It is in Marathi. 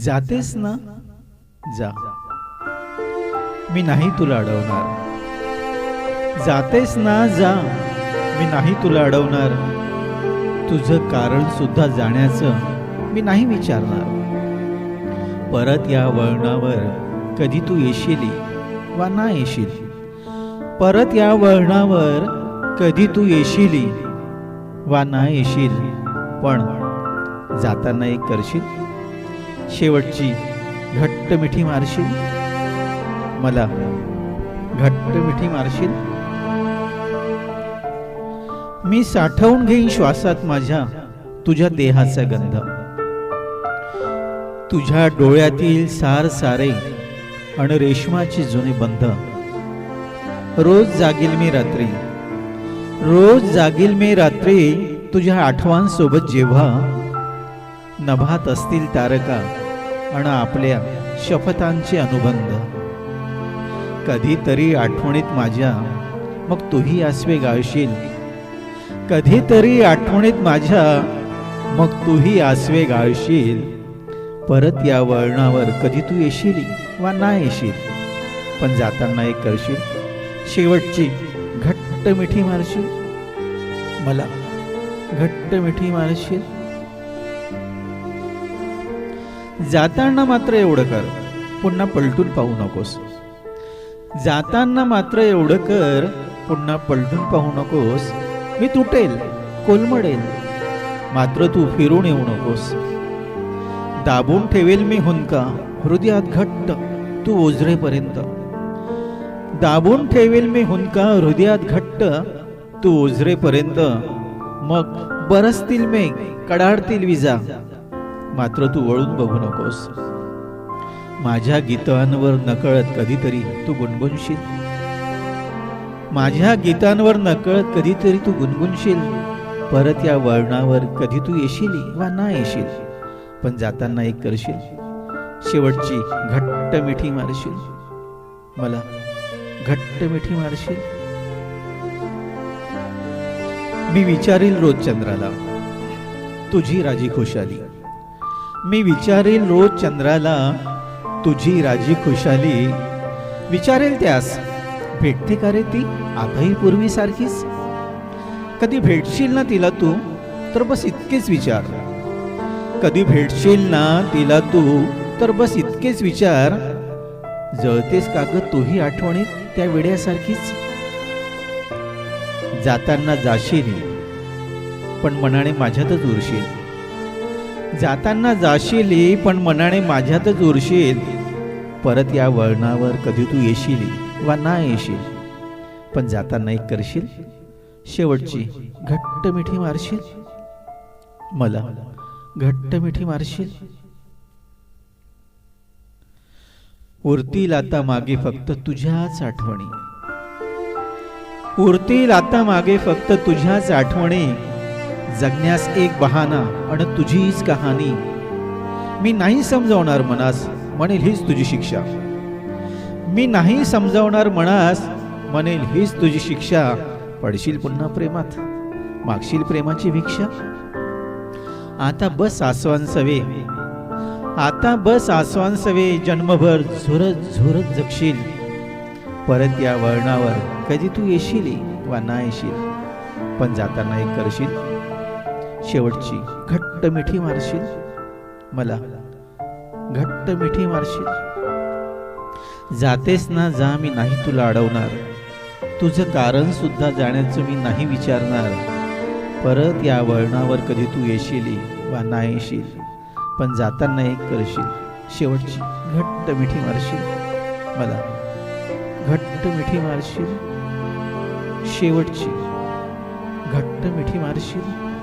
जातेस ना जा. मी नाही तुला अडवणार. जातेस ना जा. मी नाही तुला अडवणार. तुझं कारण सुद्धा जाण्याचं मी नाही विचारणार. परत या वळणावर कधी तू येशील? वा ना येशील. परत या वळणावर कधी तू येशील? वा ना येशील. पण जाताना एक करशील? शेवटची घट्ट मिठी मारशील? मला घट्ट मिठी मारशील? मी साठवून घेईन श्वासात माझ्या तुझ्या देहाचा गंध. तुझ्या डोळ्यातील सार सारे आणि रेशमाचे जुने बंध. रोज जागील मी रात्री रोज जागील मी रात्री तुझ्या आठवांसोबत जेव्हा नभात असतील तारका आणि आपल्या शपथांचे अनुबंध. कधीतरी आठवणीत माझ्या मग तूही आसवे गाळशील कधीतरी आठवणीत माझ्या मग तूही आसवे गाळशील परत या वळणावर कधी तू येशील वा ना येशील? पण जाताना एक करशील शेवटची घट्ट मिठी मारशील. मला घट्ट मिठी मारशील. जाताना मात्र एवढं कर. पुन्हा पलटून पाहू नकोस. जाताना मात्र एवढं कर पुन्हा पलटून पाहू नकोस. मी तुटेल कोलमडेल. मात्र तू फिरून येऊ नकोस. दाबून ठेवेल मी हुंका हृदयात घट्ट तू ओझरेपर्यंत. दाबून ठेवेल मी हुंका हृदयात घट्ट तू ओझरेपर्यंत. मग बरसतील मेघ कडाडतील विजा. मात्र तू वळून बघू नकोस. माझ्या गीतांवर नकळत कधीतरी तू गुणगुणशील. माझ्या गीतांवर नकळत कधीतरी तू गुणगुणशील. परत या वळणावर कधी तू येशील वा ना येशील पण जाताना एक करशील. शेवटची घट्ट मिठी मारशील. मला घट्ट मिठी मारशील. मी विचारील रोज चंद्राला. तुझी राजी खुशाली. मी विचारेल रोज चंद्राला तुझी राजी खुशाली. विचारेल त्यास भेटते का रे ती आताही पूर्वीसारखीच कधी भेटशील ना तिला तू तर बस इतकेच विचार. कधी भेटशील ना तिला तू तर बस इतकेच विचार. जळतेस कागद तूही आठवणीत त्या वेड्यासारखीच? जाताना जाशील पण मनाने माझ्यातच उरशील. जाताना जाशील पण मनाने माझ्यातच उरशील. परत या वळणावर कधी तू येशील वा ना येशील? पण जाताना एक करशील? शेवटची घट्ट मिठी मारशील? मला घट्ट मिठी मारशील? उरतील आता मागे फक्त तुझ्याच आठवणी. उरतील आता मागे फक्त तुझ्याच आठवणी. जगण्यास एक बहाना आणि तुझीच कहाणी. मी नाही समजावणार मनास म्हणेल हीच तुझी शिक्षा. मी नाही समजावणार मनास म्हणेल हीच तुझी शिक्षा. पडशील पुन्हा प्रेमात मागशील प्रेमाची भिक्षा. आता बस आसवान सवे आता बस आसवान सवे जन्मभर झुरत झुरत जगशील. परत या वळणावर कधी तू येशील वा ना येशील. पण जाताना एक करशील. शेवटची. घट्ट मिठी मारशील? मला. घट्ट मिठी मारशील? जातेस ना जा मी नाही तुला अडवणार. तुझं कारण सुद्धा जाण्याचं मी नाही विचारणार. परत या वळणावर कधी तू येशील वा नाही येशील पण जाताना एक करशील. शेवटची. घट्ट मिठी मारशील? मला. घट्ट मिठी मारशील? शेवटची. घट्ट मिठी मारशील?